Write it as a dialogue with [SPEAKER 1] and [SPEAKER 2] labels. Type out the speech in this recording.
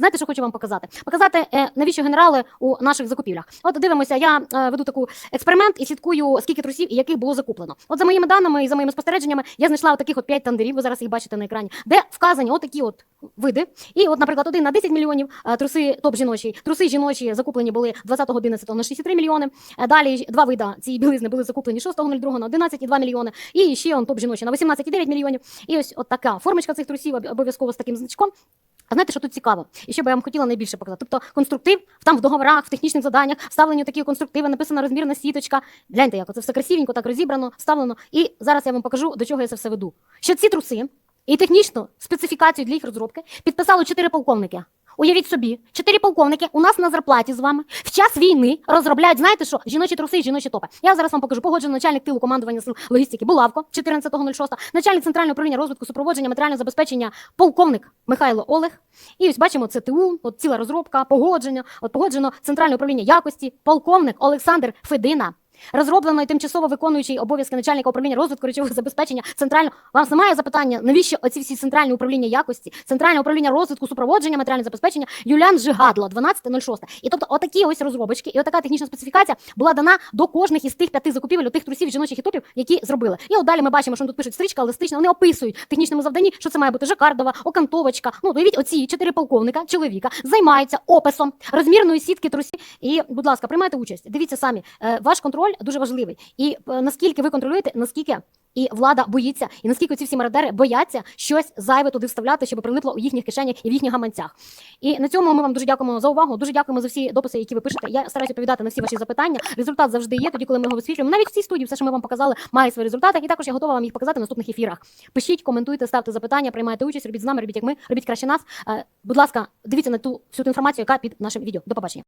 [SPEAKER 1] Знаєте, що хочу вам показати? Показати, е, навіщо генерали у наших закупівлях. От дивимося, я е, веду таку експеримент і слідкую, скільки трусів і яких було закуплено. От за моїми даними і за моїми спостереженнями, я знайшла таких от 5 тандерів, ви зараз їх бачите на екрані, де вказані отакі от види. І от, наприклад, один на 10 мільйонів е, труси топ жіночі. Труси жіночі закуплені були 20.11 на 63 мільйони. Далі два вида цієї білизни були закуплені 6.02 на 11,2 мільйони. І ще он топ жіночі на 18,9 мільйонів. І ось от така формочка цих трусів обов'язково з таким значком. А знаєте, що тут цікаво? І що би я вам хотіла найбільше показати? Тобто конструктив там в договорах, в технічних заданнях вставлені такі конструктиви, написана розмірна сіточка. Гляньте, як це все красивенько, так розібрано, вставлено. І зараз я вам покажу, до чого я це все веду. Що ці труси і технічну специфікацію для їх розробки підписали чотири полковники. Уявіть собі, чотири полковники у нас на зарплаті з вами в час війни розробляють, знаєте що, жіночі труси і жіночі топи. Я зараз вам покажу. Погоджений начальник тилу командування сил логістики Булавко, 14.06, начальник центрального управління розвитку супроводження матеріального забезпечення, полковник Михайло Олег. І ось бачимо ЦТУ, от ціла розробка, погодження. От погоджено центральне управління якості, полковник Олександр Федина. Розроблено і тимчасово виконуючий обов'язки начальника управління розвитку речового забезпечення центрально. Вам немає запитання, навіщо оці всі центральні управління якості, центральне управління розвитку супроводження матеріального забезпечення Юліан Жигадло, 12.06. І тобто, отакі ось розробочки, і отака технічна специфікація була дана до кожних із тих п'яти закупівель, тих трусів жіночих і топів, які зробили. І от далі ми бачимо, що тут пишуть стрічка, але. Вони описують в технічному завданні, що це має бути жакардова, окантовочка. Ну, уявіть, оці чотири полковника, чоловіка займаються описом розмірної сітки трусів. І, будь ласка, приймайте участь. Дивіться самі, Е, ваш контроль дуже важливий. І е, наскільки ви контролюєте, наскільки і влада боїться, і наскільки ці всі мародери бояться щось зайве туди вставляти, щоб прилипло у їхніх кишенях і в їхніх гаманцях. І на цьому ми вам дуже дякуємо за увагу. Дуже дякуємо за всі дописи, які ви пишете. Я стараюся відповідати на всі ваші запитання. Результат завжди є, тоді, коли ми його висвітлюємо. Навіть в цій студії все, що ми вам показали, має свої результати. І також я готова вам їх показати в наступних ефірах. Пишіть, коментуйте, ставте запитання, приймайте участь, робіть з нами, робіть як ми, робіть краще нас. Е, Будь ласка, дивіться на ту всю ту інформацію, яка під нашим відео. До побачення.